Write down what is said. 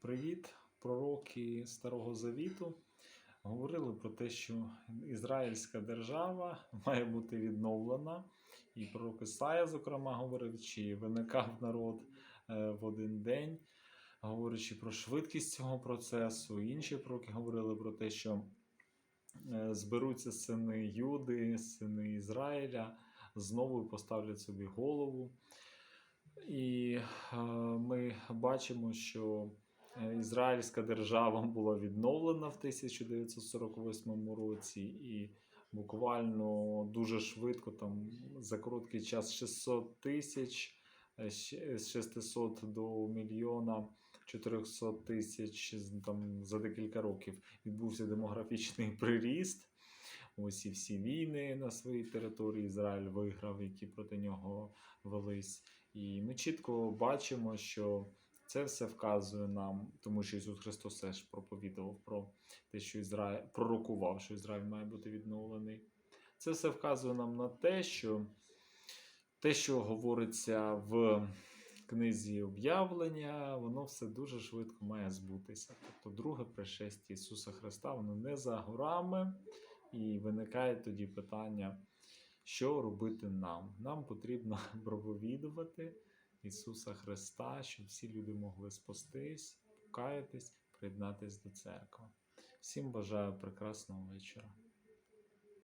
Привіт, пророки Старого Завіту говорили про те, що ізраїльська держава має бути відновлена. І пророк Ісая, зокрема, говорив, чи виникав народ е, в один день, говорячи про швидкість цього процесу. Інші пророки говорили про те, що е, зберуться сини Юди, сини Ізраїля, знову поставлять собі голову. І е, ми бачимо, що ізраїльська держава була відновлена в 1948 році, і буквально дуже швидко, там за короткий час 600 тисяч, е, з 600 до мільйона 400 тисяч там, за декілька років відбувся демографічний приріст. Ось і всі війни на своїй території Ізраїль виграв, які проти нього велись. І ми чітко бачимо, що це все вказує нам, тому що Ісус Христос теж проповідував про те, що Ізраїль пророкував, що Ізраїль має бути відновлений. Це все вказує нам на те, що те, що говориться в книзі об'явлення, воно все дуже швидко має збутися. Тобто, друге пришестя Ісуса Христа, воно не за горами, і виникає тоді питання, що робити нам? Нам потрібно проповідувати Ісуса Христа, щоб всі люди могли спастись, покаятись, приєднатись до церкви. Всім бажаю прекрасного вечора.